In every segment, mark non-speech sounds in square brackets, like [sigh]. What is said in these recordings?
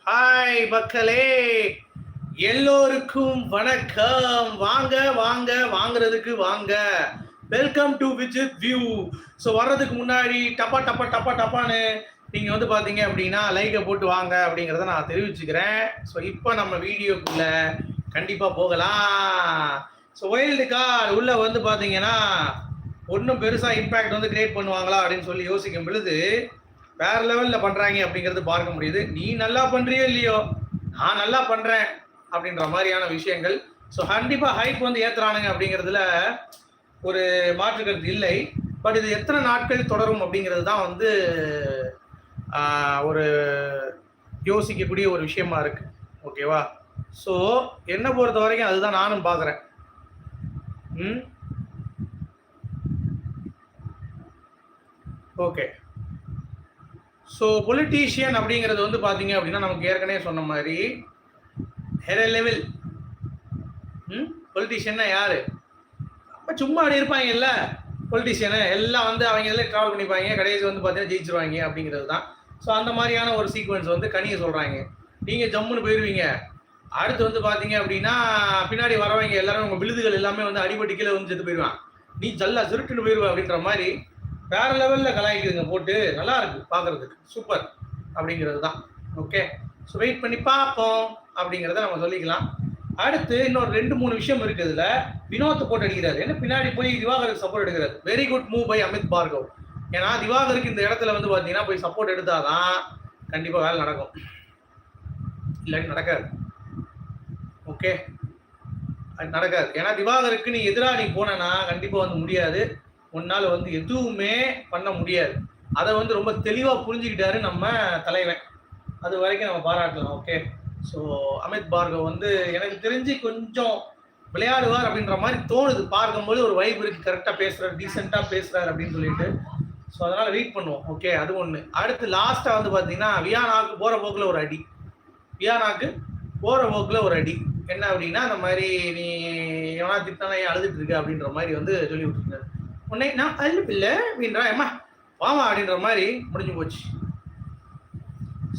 Hi மக்களே. எல்லோருக்கும் வணக்கம். வாங்க வாங்க வாங்குறதுக்கு வாங்க. Welcome to Vijith view so வர்றதுக்கு முன்னாடி டப்பா டப்பா டப்பா டப்பான்னு நீங்கள் வந்து பார்த்தீங்க அப்படின்னா லைக்கை போட்டு வாங்க அப்படிங்கிறத நான் தெரிவிச்சுக்கிறேன். ஸோ இப்போ நம்ம வீடியோக்குள்ள கண்டிப்பாக போகலாம். ஸோ வைல்டு கார்டு உள்ள வந்து பார்த்தீங்கன்னா ஒன்றும் பெருசாக இம்பேக்ட் வந்து கிரியேட் பண்ணுவாங்களா அப்படின்னு சொல்லி யோசிக்கும் பொழுது வேற லெவலில் பண்ணுறாங்க அப்படிங்கிறது பார்க்க முடியுது. நீ நல்லா பண்ணுறியோ இல்லையோ? நான் நல்லா பண்ணுறேன் அப்படின்ற மாதிரியான விஷயங்கள். ஸோ கண்டிப்பாக ஹைப் வந்து ஏற்றுறானுங்க அப்படிங்கிறதுல ஒரு மாற்று கருத்து இல்லை. பட் இது எத்தனை நாட்கள் தொடரும் அப்படிங்கிறது தான் வந்து ஒரு யோசிக்கக்கூடிய ஒரு விஷயமா இருக்கு. ஓகேவா ஸோ என்ன பொறுத்த வரைக்கும் அதுதான் நானும் பார்க்குறேன். ம்? ஓகே ஸோ பொலிட்டீஷியன் அப்படிங்கிறது வந்து பார்த்தீங்க அப்படின்னா நமக்கு ஏற்கனவே சொன்ன மாதிரி ஹெர லெவல் ம்? பொலிட்டீஷியன்னா யாரு? அப்போ சும்மா அப்படி இருப்பாங்கல்ல? பொலிட்டீஷியனு எல்லாம் வந்து அவங்க எல்லாம் ட்ராவல் பண்ணிப்பாங்க. கடைசி வந்து பார்த்தீங்கன்னா ஜெயிச்சிருவாங்க அப்படிங்கிறது தான். ஸோ அந்த மாதிரியான ஒரு சீக்வன்ஸ் வந்து கனியை சொல்கிறாங்க நீங்கள் ஜம்முன்னு போயிடுவீங்க அடுத்து வந்து பார்த்தீங்க அப்படின்னா பின்னாடி வரவங்க எல்லாரும் உங்கள் விழுதுகள் எல்லாமே வந்து அடிபட்டு கீழே வந்து செத்து போயிடுவான் நீ ஜல்லா சுருட்டுன்னு போயிடுவ அப்படின்ற மாதிரி வேற லெவலில் கலாய்க்குதுங்க போட்டு நல்லா இருக்கு பார்க்கறதுக்கு சூப்பர் அப்படிங்கிறது தான் ஓகே ஸோ வெயிட் பண்ணி பார்ப்போம். அப்படிங்கிறத நம்ம சொல்லிக்கலாம். அடுத்து இன்னொரு ரெண்டு மூணு விஷயம் இருக்கு இதுல. வினோத்தை போட்டு அடிக்கிறாரு ஏன்னா பின்னாடி போய் திவாகருக்கு சப்போர்ட் எடுக்கிறாரு. Very good move by Amit Bhargav ஏன்னா திவாகருக்கு இந்த இடத்துல வந்து பார்த்தீங்கன்னா போய் சப்போர்ட் எடுத்தாதான் கண்டிப்பாக வேலை நடக்கும். இல்லாட்டி நடக்காது. ஓகே அது நடக்காது. ஏன்னா திவாகருக்கு நீ எதிராக நீ போனேன்னா கண்டிப்பாக வந்து முடியாது. உன்னால் வந்து எதுவுமே பண்ண முடியாது. அதை வந்து ரொம்ப தெளிவாக புரிஞ்சுக்கிட்டாரு நம்ம தலைவன். அது வரைக்கும் நம்ம பாராட்டலாம் ஓகே ஸோ அமித் பார்கவ் வந்து எனக்கு தெரிஞ்சு கொஞ்சம் விளையாடுவார் அப்படின்ற மாதிரி தோணுது. பார்க்கும்போது ஒரு வைப் இருக்கு கரெக்டாக பேசுகிறார் டீசெண்டாக பேசுகிறார் அப்படின்னு சொல்லிட்டு. ஸோ அதனால் வெயிட் பண்ணுவோம் ஓகே அது ஒன்று அடுத்து லாஸ்ட்டாக வந்து பார்த்தீங்கன்னா வியானாக்கு போகிற போக்கில் ஒரு அடி. வியானாக்கு போகிற போக்கில் ஒரு அடி. என்ன அப்படின்னா அந்த மாதிரி நீ எவனா திட்டானா ஏன் அழுதுட்டு இருக்க அப்படின்ற மாதிரி வந்து சொல்லி விட்டுருந்தாரு உன்னை நான் அழுப்பில்லை அப்படின்றா ஏமா வாமா அப்படின்ற மாதிரி முடிஞ்சு போச்சு.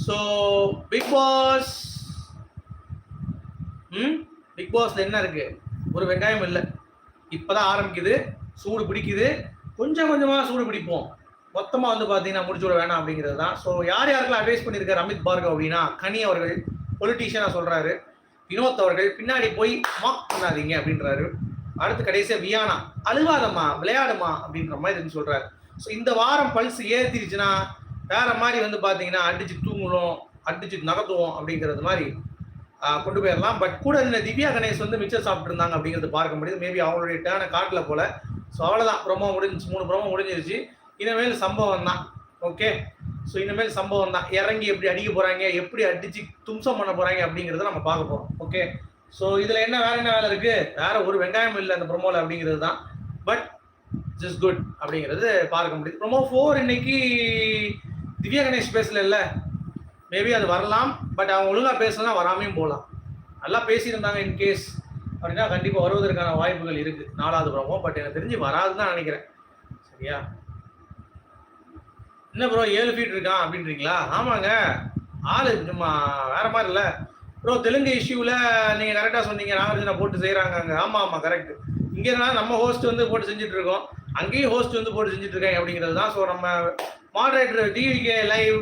ஸோ பிக் பாஸ் ம்? பிக் பாஸில் என்ன இருக்குது ஒரு வெங்காயம் இல்லை. இப்போ தான் ஆரம்பிக்குது சூடு பிடிக்குது. கொஞ்சம் கொஞ்சமாக சூடு பிடிப்போம். மொத்தமாக வந்து பார்த்தீங்கன்னா முடிச்சு விட வேணாம் அப்படிங்கிறது தான். ஸோ யார் யாருக்கெல்லாம் அட்வைஸ் பண்ணியிருக்காரு அமித் பார்கவ் அப்படின்னா கனி அவர்கள் பொலிட்டீஷியனாக சொல்கிறாரு வினோத் அவர்கள் பின்னாடி போய் மாக் பண்ணாதீங்க அப்படின்றாரு. அடுத்து கடைசியா வியானா. அழுவாதம்மா விளையாடுமா அப்படின்ற மாதிரி இருந்து சொல்றாரு. ஸோ இந்த வாரம் பல்ஸ் ஏற்றிருச்சுன்னா வேற மாதிரி வந்து பாத்தீங்கன்னா அடிச்சு தூங்கணும் அடிச்சு நடத்துவோம் அப்படிங்கிறது மாதிரி கொண்டு போயிடலாம். பட் கூட இந்த திவ்யா கணேஷ் வந்து மிச்சம் சாப்பிட்டு இருந்தாங்க அப்படிங்கிறது பார்க்க முடியுது மேபி அவங்களுடைய டேர்னை காட்டல போல. ஸோ அவ்வளோதான் ப்ரொமோ முடிஞ்சு மூணு ப்ரொமோ முடிஞ்சிருச்சு. இனிமேல் சம்பவம் தான். ஓகே ஸோ இனிமேல் சம்பவம் தான். இறங்கி எப்படி அடிக்க போகிறாங்க எப்படி அடிச்சு தும்சம் பண்ண போகிறாங்க அப்படிங்கிறத நம்ம பார்க்க போகிறோம் ஓகே ஸோ இதில் என்ன வேற என்ன வேலை இருக்கு? வேற ஒரு வெங்காயம் இல்லை அந்த ப்ரோமோல அப்படிங்கிறது தான். பட் ஜஸ்ட் குட் அப்படிங்கிறது பார்க்க முடியுது. ப்ரோமோ ஃபோர் இன்னைக்கு திவ்யா கணேஷ் பேசல இல்லை. மேபி அது வரலாம் பட் அவங்க ஒழுங்கா பேசலாம் வராமையும் போகலாம் நல்லா பேசியிருந்தாங்க இன்கேஸ் அப்படின்னா கண்டிப்பாக வருவதற்கான வாய்ப்புகள் இருக்கு. நாலாவது ப்ரோமோ பட் எனக்கு தெரிஞ்சு வராதுன்னு தான் நினைக்கிறேன். சரியா? என்ன ப்ரோ ஏழு ஃபீட் இருக்கான் அப்படின்றீங்களா? ஆமாங்க. ஆள் சும்மா வேற மாதிரி இல்லை. ப்ரோ தெலுங்கு இஷ்யூவில் நீங்கள் கரெக்டாக சொன்னீங்க. நாகார்ஜுனா போட்டு செய்கிறாங்க அங்கே. ஆமாம் ஆமாம் கரெக்ட் இங்கே இருந்தாலும் நம்ம ஹோஸ்ட் வந்து போட்டு செஞ்சுட்டு இருக்கோம். அங்கேயும் ஹோஸ்ட் வந்து போட்டு செஞ்சுட்டு இருக்காங்க அப்படிங்கிறது தான். ஸோ நம்ம மாடரேட்டர் டிவிகே லைவ்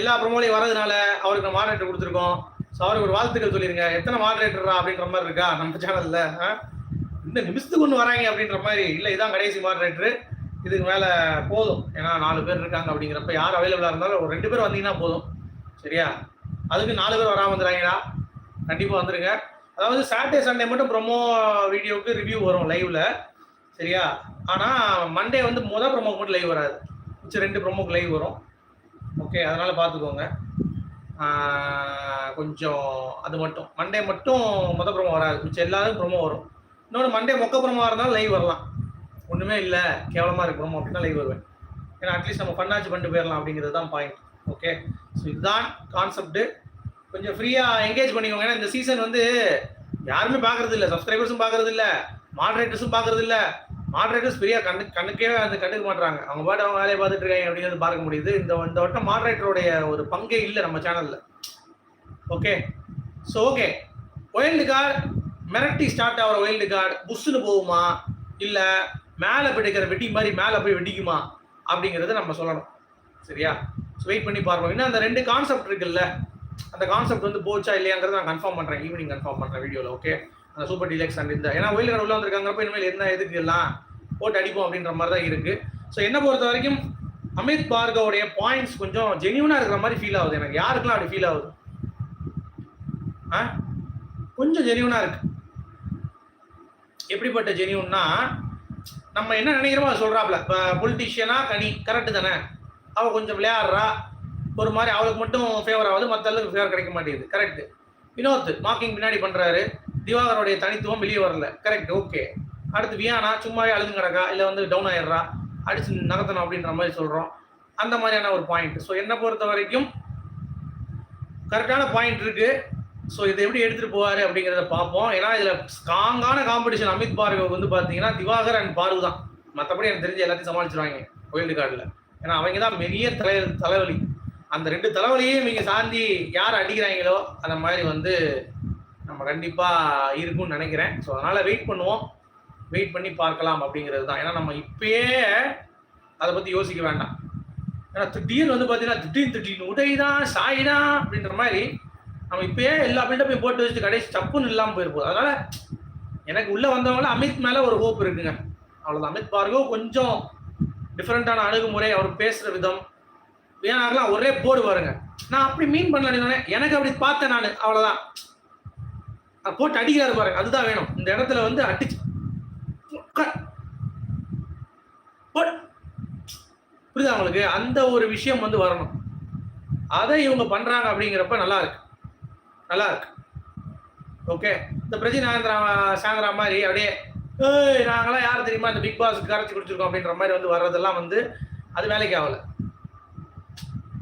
எல்லா ப்ரொமோலையும் வரதுனால அவருக்கு நம்ம மாடரேட்டர் கொடுத்துருக்கோம். ஸோ அவருக்கு ஒரு வாழ்த்துக்கள் சொல்லிருங்க. எத்தனை மாடரேட்டரா அப்படின்ற மாதிரி இருக்கா? நம்ம சேனலில் இந்த நிமிஷத்துக்கு ஒன்று வராங்க அப்படின்ற மாதிரி. இல்லை இதான் கடைசி மாடரேட்டர் இதுக்கு மேலே போதும். ஏன்னா நாலு பேர் இருக்காங்க அப்படிங்கிறப்ப யார் அவைலபிளாக இருந்தாலும் ஒரு ரெண்டு பேர் வந்தீங்கன்னா போதும். சரியா? அதுக்கு நாலு பேர் வராமல் வந்துடுறாங்கடா. கண்டிப்பாக வந்துருங்க. அதாவது சாட்டர்டே சண்டே மட்டும் ப்ரொமோ வீடியோவுக்கு ரிவ்யூ வரும் லைவ்ல சரியா? ஆனால் மண்டே வந்து மொதல் ப்ரொமோக்கு மட்டும் லைவ் வராது. மிச்சம் ரெண்டு ப்ரொமோக்கு லைவ் வரும். ஓகே அதனால் பார்த்துக்கோங்க கொஞ்சம் அது மட்டும். மண்டே மட்டும் மொதல் ப்ரொமோ வராது. மிச்சம் எல்லாரும் ப்ரொமோ வரும். இன்னொன்று மண்டே மொக்க ப்ரொமோ இருந்தாலும் லைவ் வரலாம். ஒன்றுமே இல்லை. கேவலமாக இருக்கு ப்ரொமோ அப்படின்னா லைவ் வருவேன். ஏன்னா அட்லீஸ்ட் நம்ம ஃபன்னாச்சு பண்ணிட்டு போயிடலாம் அப்படிங்கிறது தான் பாயிண்ட் ஓகே ஸோ இதுதான் கான்செப்ட்டு கொஞ்சம் ஃப்ரீயாக என்கேஜ் பண்ணிக்கோங்க. ஏன்னா இந்த சீசன் வந்து யாருமே பார்க்கறது இல்லை. சப்ஸ்கிரைபர்ஸும் பார்க்கறது இல்லை. மாடரேட்டர்ஸும் பார்க்கறது இல்லை. மாடரேட்டர்ஸ் ஃப்ரீயாக கண்ணு கண்ணுக்கே அந்த கண்டுக்க மாட்றாங்க. அவங்க பாட்டு அவங்க வேலையை பார்த்துட்டு இருக்காங்க. அப்படிங்கிறது பார்க்க முடியுது? இந்த இந்த வட்டம் மாடரேட்டருடைய ஒரு பங்கே இல்லை நம்ம சேனலில் okay so okay wild card மிரட்டி ஸ்டார்ட் ஆகிற ஒயில்டு கார்டு புஷ்ஷுன்னு போகுமா? இல்லை மேலே பிடிக்கிற வெட்டி மாதிரி மேலே போய் வெடிக்குமா? அப்படிங்கிறத நம்ம சொல்லணும். சரியா? ஸோ வெயிட் பண்ணி பார்ப்போம். இன்னும் அந்த ரெண்டு கான்செப்ட் இருக்குல்ல. அந்த கான்செப்ட் வந்து போச்சா இல்லையாங்கிறத நான் கன்ஃபார்ம் பண்ணுறேன் ஈவினிங் கன்ஃபார்ம் பண்ணுறேன் வீடியோவில் ஓகே அந்த சூப்பர் டீலக்ஸ் அண்ட் இந்த ஏன்னா ஒயில் உள்ள வந்திருக்காங்கிறப்ப இனிமேல் என்ன எதுக்கு எல்லாம் போட்டு அடிப்போம் அப்படின்ற மாதிரி தான் இருக்குது ஸோ என்ன பொறுத்த வரைக்கும் அமித் பார்கவுடைய பாயிண்ட்ஸ் கொஞ்சம் ஜெனியூனாக இருக்கிற மாதிரி ஃபீல் ஆகுது எனக்கு. யாருக்கெல்லாம் அப்படி ஃபீல் ஆகுது? ஆ? கொஞ்சம் ஜெனியூனாக இருக்கு. எப்படிப்பட்ட ஜெனியூன்னா நம்ம என்ன நினைக்கிறோமோ அதை சொல்கிறாப்ல இப்போ பொலிட்டீஷியனா கனி கரெக்டு தானே. அவள் கொஞ்சம் விளையாடுறா. ஒரு மாதிரி அவளுக்கு மட்டும் ஃபேவர் ஆகுது மற்ற அளவுக்கு ஃபேவர் கிடைக்க மாட்டேங்குது. கரெக்ட் வினோத் மார்க்கிங் பின்னாடி பண்ணுறாரு திவாகருடைய தனித்துவம் வெளியே வரல. கரெக்ட் ஓகே அடுத்து வியானா சும்மாவே அழுது கிடக்கா? இல்லை வந்து டவுன் ஆயிடுறா? அடிச்சு நகர்த்தணும் அப்படின்ற மாதிரி சொல்கிறோம் அந்த மாதிரியான ஒரு பாயிண்ட் ஸோ என்னை பொறுத்த வரைக்கும் கரெக்டான பாயிண்ட் இருக்கு. ஸோ இதை எப்படி எடுத்துகிட்டு போவார் அப்படிங்கிறத பார்ப்போம். ஏன்னா இதில் ஸ்ட்ராங்கான காம்படிஷன் அமித் பார்கவ் வந்து பார்த்தீங்கன்னா திவாகர் அண்ட் பார்வு தான். மற்றபடி எனக்கு தெரிஞ்சு எல்லாத்தையும் சமாளிச்சிருவாங்க. ஒயில்டு கார்டில் ஏன்னா அவங்க தான் பெரிய தலை தலைவலி. அந்த ரெண்டு தலைவலையும் நீங்கள் சாந்தி யார் அடிக்கிறாங்களோ அந்த மாதிரி வந்து நம்ம கண்டிப்பாக இருக்கும்னு நினைக்கிறேன். ஸோ அதனால் வெயிட் பண்ணுவோம். வெயிட் பண்ணி பார்க்கலாம் அப்படிங்கிறது தான். ஏன்னா நம்ம இப்பயே அதை பற்றி யோசிக்க வேண்டாம். ஏன்னா திடீர்னு வந்து பார்த்தீங்கன்னா திடீர்னு திடீர்னு உடைதான் சாயிதான் அப்படின்ற மாதிரி நம்ம இப்பயே எல்லா பில்டப்பையும் போட்டு வச்சுட்டு கடைசி தப்புன்னு இல்லாமல் போயிருப்போம். அதனால் எனக்கு உள்ளே வந்தவங்கள அமித் மேலே ஒரு ஹோப் இருக்குங்க. அவ்வளோதான் அமித் பார்கவ் கொஞ்சம் டிஃப்ரெண்ட்டான அணுகுமுறை அவர் பேசுகிற விதம் ஏன்னாகலாம் ஒரே போர்டு வருங்க. நான் அப்படி மீன் பண்ணல எனக்கு அப்படி பார்த்தேன் நான் அவ்வளோதான் போட்டு அடிக்கிறாரு பாருங்க அதுதான் வேணும். இந்த இடத்துல வந்து அடிச்சு புரியுதா உங்களுக்கு? அந்த ஒரு விஷயம் வந்து வரணும். அதை இவங்க பண்றாங்க அப்படிங்கிறப்ப நல்லா இருக்கு. நல்லா இருக்கு. ஓகே இந்த பிரஜி நாகேந்திரா சாயந்திரா மாதிரி அப்படியே ஏய் நாங்களாம் யார் தெரியுமா இந்த பிக் பாஸ் கரைச்சி குடிச்சிருக்கோம் அப்படின்ற மாதிரி வந்து வர்றதெல்லாம் வந்து அது வேலைக்கு ஆகலை.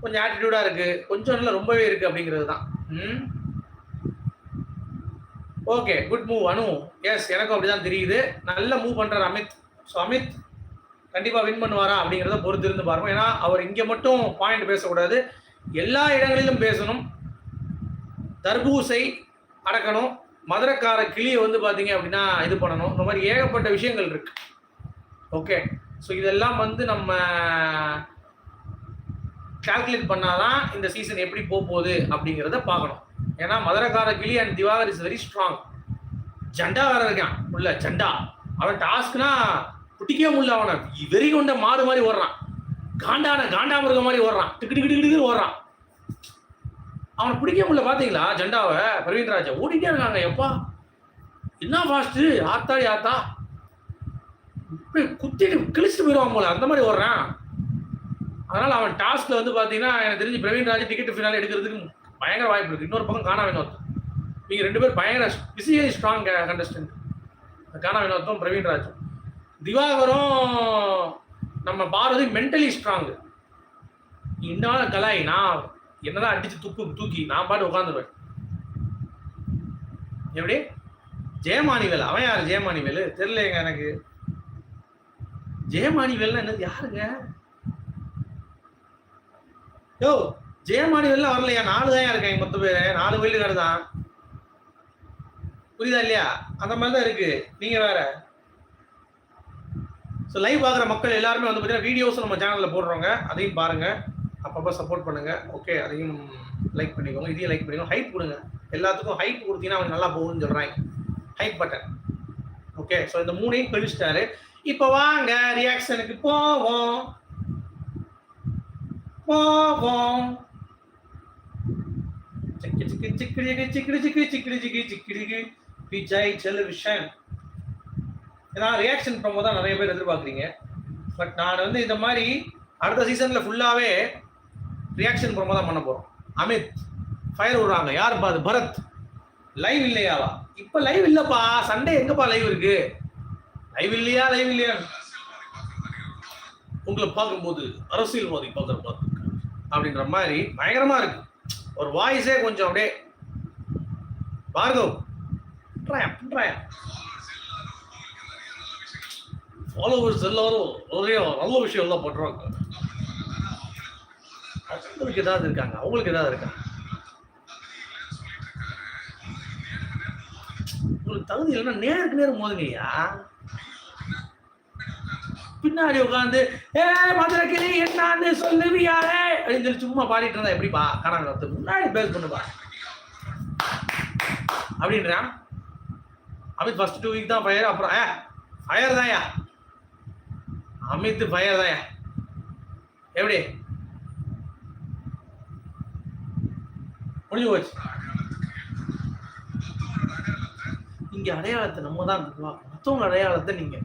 கொஞ்சம் ஆட்டிடியூடா இருக்கு. கொஞ்சம் இல்லை ரொம்பவே இருக்கு அப்படிங்கிறது தான். ம்? Okay good move Anu. Yes எனக்கும் அப்படிதான் தெரியுது. நல்ல மூவ் பண்றாரு அமித். ஸோ அமித் கண்டிப்பா வின் பண்ணுவாரா அப்படிங்கிறத பொறுத்து இருந்து பாருங்க. ஏன்னா அவர் இங்க மட்டும் பாயிண்ட் பேசக்கூடாது. எல்லா இடங்களிலும் பேசணும். தர்பூசை அடக்கணும். மதுரக்கார கிளியை வந்து பார்த்தீங்க அப்படின்னா இது பண்ணணும். இந்த மாதிரி ஏகப்பட்ட விஷயங்கள் இருக்கு. ஓகே ஸோ இதெல்லாம் வந்து நம்ம கால்குலேட் பண்ணாதான் இந்த சீசன் எப்படி போக போகுது அப்படிங்கிறத பார்க்கணும். ஏன்னா மதுரக்கார கிளி and Diwakar is very strong ஜண்டா வேற இருக்கான். உள்ள ஜண்டா. அவன் டாஸ்க்னா குட்டிக்கே முடியல அவனை. வெறி கொண்ட மாடு மாதிரி ஓடுறான். காண்டான காண்டாமிருக மாதிரி ஓடுறான். டிக்கு டிக்கு டிக்கு ஓடுறான். அவனை பிடிக்க முடியல பார்த்தீங்களா ஜெண்டாவை பிரவீன் ராஜா ஓடிட்டே இருக்காங்க. எப்பா? என்ன ஃபாஸ்ட்டு ஆத்தாடி ஆத்தா. இப்படி குத்திட்டு கிழிச்சிட்டு போயிடுவான் போல. அந்த மாதிரி ஓடுறான். அதனால அவன் டாஸ்க்ல வந்து பாத்தீங்கன்னா எனக்கு தெரிஞ்சு பிரவீன் ராஜ் டிக்கெட் ஃபினால எடுக்கிறதுக்கு பயங்கர வாய்ப்பு இருக்கு. இன்னொரு பக்கம் காணா வினோத். நீங்க ரெண்டு பேரும் பயங்கர பிசிக்கலி ஸ்ட்ராங் கண்டஸ்டன்ட் காணா வினோத்தும் பிரவீன் ராஜும். திவாகரும் நம்ம பாரதி மென்டலி ஸ்ட்ராங் இன்னொரு கலாய் நான் என்னதான் அடிச்சு துப்பு தூக்கி நான் பாட்டு உட்காந்துருவேன் எப்படி? ஜெயமானிவேல் அவன் யாரு? ஜெயமானிவேல் தெரியலங்க எனக்கு. ஜெயமானிவேல் என்னது? யாருங்க? யோ ஜெயமானிவேல் வரலையா? நாலு தான் இருக்காங்க மொத்த பேர். நாலு வீட்டுக்காரு தான். புரியுதா இல்லையா? அந்த மாதிரி தான் இருக்கு. நீங்க வேற. ஸோ லைவ் பார்க்குற மக்கள் எல்லாருமே வந்து பார்த்தீங்கன்னா வீடியோஸ் நம்ம சேனலில் போடுறோங்க அதையும் பாருங்க. அப்பப்போ சப்போர்ட் பண்ணுங்க. ஓகே அதையும் லைக் பண்ணிக்கோங்க. இதையும் லைக் பண்ணிக்கோங்க. ஹைட் கொடுங்க. எல்லாத்துக்கும் ஹைப் கொடுத்தீங்கன்னா அவங்க நல்லா போகும்னு சொல்கிறாங்க ஹைட் பட்டன் ஓகே ஸோ இந்த மூணையும் கழிச்சிட்டாரு. இப்போ வாங்க ரியாக்ஷனுக்கு போவோம். பாவம். சிக்கு சிக்கு சிக்கிடிக்கு சிக்கிடி சிக்கி சிக்கிடி சிக்கிடி சிக்கிடிக்கு. விஜய் செல்விஷன் ஏன்னா ரியாக்ஷன் ப்ரோமோ தான் நிறைய பேர் எதிர்பார்க்குறீங்க. பட் நான் வந்து இந்த மாதிரி அடுத்த சீசனில் ஃபுல்லாகவே ரியாக்ஷன் ப்ரோமோ தான் பண்ண போகிறோம் அமித் ஃபயர் விடுறாங்க. யாருப்பா அது பரத். லைவ் இல்லையாவா? இப்போ லைவ் இல்லைப்பா. சண்டே எங்கப்பா லைவ் இருக்கு? லைவ் இல்லையா லைவ் இல்லையா உங்களை பார்க்கும்போது அரசியல்வாதி பார்க்குற பார்த்து. அப்படின்ற மாதிரி பயங்கரமா இருக்கு. ஒரு வாய்ஸே கொஞ்சம் அப்படியே பார்கவ் ஃபாலோவர்ஸ் எல்லாரும் நல்ல விஷயம் எல்லாம் பண்றாங்க. அவங்களுக்கு ஏதாவது இருக்காங்க? அவங்களுக்கு ஏதாவது இருக்காங்க உங்களுக்கு தகுதி இல்லைன்னா நேருக்கு நேரம் மோதுங்கய்யா பின்னாடி உட்காந்து ஏ மதுரக்கிளி என்னான்னு என்னன்னு சொல்லுவியாரே? அப்படின்னு சொல்லி சும்மா பாடிட்டு இருந்தா எப்படிப்பா? காரணம் முன்னாடி பேஸ் பண்ணுப்பா அப்படின்றான் அமித் ஃபர்ஸ்ட் டூ வீக் தான் ஃபயர் அப்புறம் ஏ ஃபயர் தான்யா. அமித் ஃபயர் தான்யா. எப்படி? முடிஞ்சு போச்சு. இங்க அடையாளத்தை நம்ம தான் மற்றவங்க அடையாளத்தை நீங்க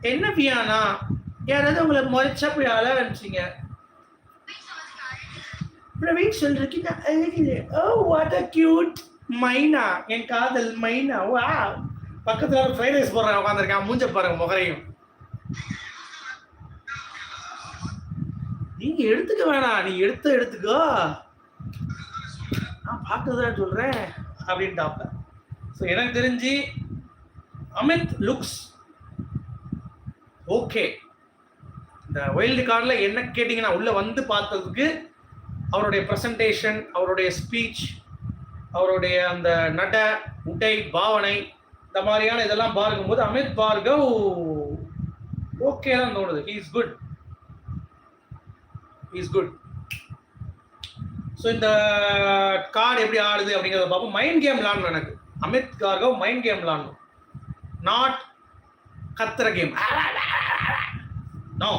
என்ன பியானா யாராவது உங்களை முறைச்சா போய் அழ ஆரம்பிச்சிங்க. பிரவீன் சொல்றீங்க அழகிலே ஓ வாட் அ கியூட் மைனா. என் காதல் மைனா. வா பக்கத்துல ஒரு ஃப்ரைட் ரைஸ் போடுறேன். உட்காந்துருக்கான் மூஞ்ச பாருங்க முகரையும். நீங்க எடுத்துக்க வேணாம். நீ எடுத்த எடுத்துக்கோ. நான் பார்க்கறதுதான் சொல்கிறேன் அப்படின்ட்டாப்ப ஸோ எனக்கு தெரிஞ்சு அமித் லுக்ஸ் ஓகே இந்த வைல்டு கார்டில் என்ன கேட்டிங்கன்னா உள்ளே வந்து பார்த்ததுக்கு அவருடைய ப்ரெசன்டேஷன் அவருடைய ஸ்பீச் அவருடைய அந்த நட உடை பாவனை இந்த மாதிரியான இதெல்லாம் பார்க்கும்போது அமித் பார்கவ் ஓகே தான் தோணுது. He is good is good so இந்த கார்டு எப்படி ஆடுது அப்படிங்கிறத பார்ப்போம். மைண்ட் கேம் விளாடணும் எனக்கு. அமித் கார்கவ் மைண்ட் கேம் விளாடணும். நாட் கத்துற கேம் நோ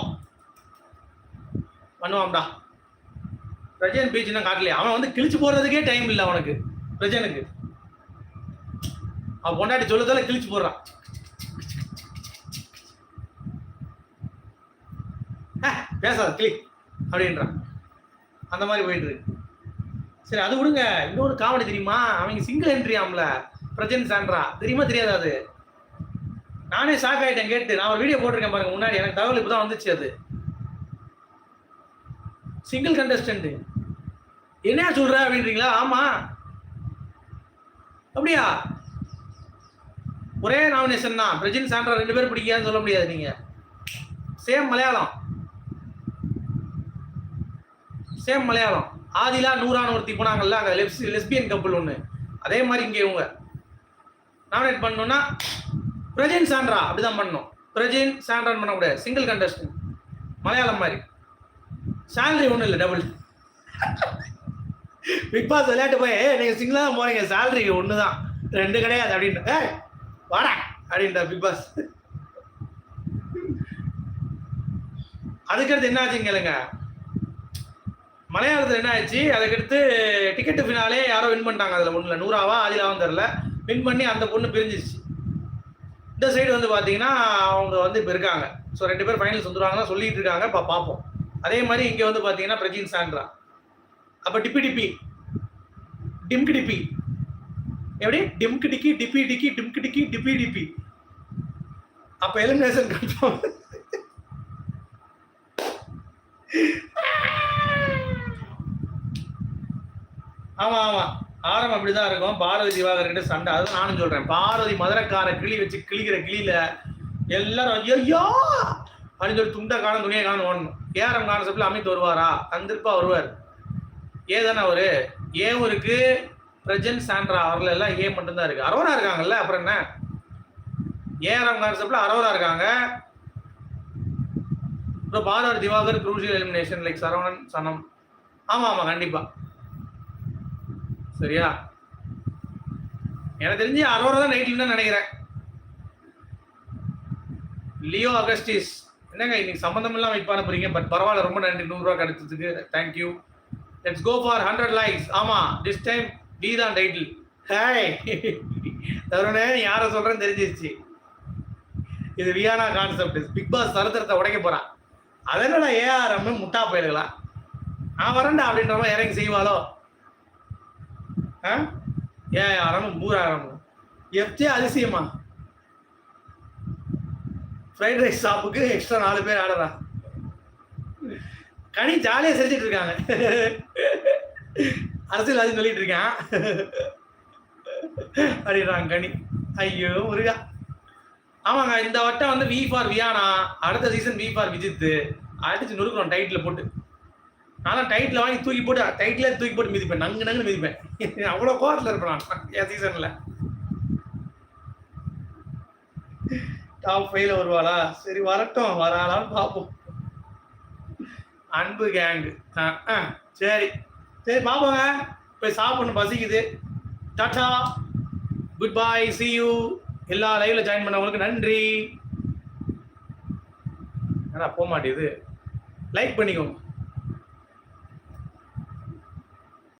பண்ணுவான்டா. ரஜன் பீச் இன்னும் காட்டலையா. அவன் வந்து கிழிச்சு போடுறதுக்கே டைம் இல்லை அவனுக்கு. ரஜனுக்கு அவன் பொண்டாட்டி சொல்லதால கிழிச்சு போடுறான். பேசாத கிளி அப்படின்றான். அந்த மாதிரி போயிட்டு இருக்கு. சரி அது விடுங்க. இன்னொரு காமெடி தெரியுமா? அவங்க சிங்கிள் என்ட்ரி ஆம்ல. பிரஜன் சாண்ட்ரா. தெரியுமா? தெரியாது அது. நானே ஷாக் ஆகிட்டேன் கேட்டு. நான் ஒரு வீடியோ போட்டிருக்கேன் பாருங்க முன்னாடி. எனக்கு தகவல் இப்பதான் வந்துச்சு அது. சிங்கிள் கண்டஸ்டன்ட் என்ன சொல்ற அப்படின்றீங்களா? ஆமா. அப்படியா? ஒரே நாமினேஷன் தான். பிரஜின் சாண்ட்ரா ரெண்டு பேரும் பிடிக்காதுன்னு சொல்ல முடியாது நீங்க. சேம் மலையாளம். சேம் மலையாளம். ஆதிலா நூறான ஒருத்தி போனாங்கல்ல அங்கே லெப்ஸ் லெஸ்பியன் கப்பல் ஒன்று அதே மாதிரி இங்கே இவங்க. நாமினேட் பண்ணோம்னா பிரஜின் சாண்ட்ரா அப்படிதான் பண்ணணும். பிரஜின் சாண்ட்ரான் பண்ணக்கூடாது. சிங்கிள் கண்டஸ்டன் மலையாளம் மாதிரி. சேலரி ஒன்றும் இல்லை டபுள் பிக் பாஸ் விளையாட்டு போய் நீங்கள் சிங்கிளாக தான் போகிறீங்க சேலரி ஒன்று தான் ரெண்டு கிடையாது அப்படின்ட்டு. ஏ வாடா அப்படின்ட்டா பிக் பாஸ் அதுக்கடுத்து என்ன ஆச்சுங்க கேளுங்க. மலையாளத்தில் என்ன ஆச்சு அதுக்கடுத்து டிக்கெட்டு ஃபினாலே யாரோ வின் பண்ணிட்டாங்க அதில் ஒன்றில் நூறாவா? ஆதிலாவும் தெரில வின் பண்ணி அந்த பொண்ணு பிரிஞ்சிச்சு இந்த சைடு வந்து பார்த்தீங்கன்னா அவங்க வந்து இப்போ இருக்காங்க. ஸோ ரெண்டு பேர் ஃபைனல்ஸ் வந்துருவாங்க சொல்லிட்டு இருக்காங்க. இப்போ பார்ப்போம் அதே மாதிரி இங்கே வந்து பார்த்தீங்கன்னா பிரஜின் சாண்ட்ரா. அப்போ டிப்பி டிப்பி. டிம்கு டிப்பி. எப்படி? டிம்கு டிக்கி டிப்பி டிக்கி டிம்கு டிக்கி டிப்பி டிப்பி. அப்போ எலிமினேஷன் கன்ஃபார்ம் ஆமா ஆமா. ஆரம்பம் அப்படிதான் இருக்கும். பார்வதி திவாகர்கிட்ட சண்டை. அதுவும் நானும் சொல்றேன். பாரதி மதுரக்கார கிளி வச்சு கிளிக்கிற கிளியில எல்லாரும் ஐயோ! அப்படின்னு சொல்லி துண்டை காணும் துணியை காணும் ஓடணும். ஏஆர்எம் கான்செப்ட்ல அமைத்து வருவாரா? தந்திருப்பா வருவார். ஏதானே அவரு? ஏ ஊருக்கு பிரஜன் சாண்ட்ரா அவர்ல எல்லாம் ஏ மட்டும்தான் இருக்கு. அரோரா இருக்காங்கல்ல அப்புறம் என்ன? ஏஆர்எம் கான்செப்ட்ல அரோரா இருக்காங்க. அப்புறம் Bharathi Diwakar crucial elimination like Saravanan Sanam. ஆமா ஆமா கண்டிப்பா. சரியா? எனக்கு தெரிஞ்சு அரோரா தான் நைட்ல தான் நினைக்கிறேன். Leo Augustus. என்னங்க இன்னைக்கு சம்மந்தம் இல்லாம வெயிட் பண்ண போறீங்க? பட் பரவாயில்ல ரொம்ப நன்றி. நூறுரூவா கிடைச்சதுக்கு. Thank you let's go for hundred likes ஆமா திஸ் டைம் டி தான் டைட்டில் ஹாய் தருணே நீ யாரை சொல்றேன்னு தெரிஞ்சிருச்சு. இது வியானா கான்செப்ட் பிக் பாஸ் சரித்திரத்தை உடைக்க போறான். அதனால ஏஆர்எம் முட்டா போயிருக்கலாம். நான் வரேன்டா அப்படின்ற மாதிரி இறங்கி செய்வாளோ? ஆ? ஏஆர்எம் பூராரம் எஃப்டி அதிசயமா? ஃப்ரைட் ரைஸ் ஷாப்புக்கு எக்ஸ்ட்ரா நாலு பேர் ஆடுறா. கனி ஜாலியாக செஞ்சுட்டு இருக்காங்க. அரசியல்வாதி சொல்லிட்டு இருக்கான். அப்படின்றாங்க கனி. ஐயோ முருகா. ஆமாங்க இந்த வட்டம் வந்து வி ஃபார் வியானா அடுத்த சீசன் வி ஃபார் விஜித்து அடிச்சு நொறுக்கிறோம் டைட்டில் போட்டு. நான் டைட்டில் வாங்கி தூக்கி போட்டு டைட்டிலே தூக்கி போட்டு மிதிப்பேன். நங்கு நங்கு மிதிப்பேன். [laughs] அவ்வளோ கோவத்தில் இருப்பேன் நான். என் சீசனில் டாப் ஃபைவ்ல வருவாளா? சரி வரட்டும். வராளான்னு பார்ப்போம். அன்பு கேங்கு சரி. சரி பார்ப்போங்க. போய் சாப்பிடணும் பசிக்குது. Tata good bye see you எல்லா லைவ்ல ஜாயின் பண்ணவங்களுக்கு நன்றி. ஏன்னா போக மாட்டேது லைக் பண்ணிக்கோங்க.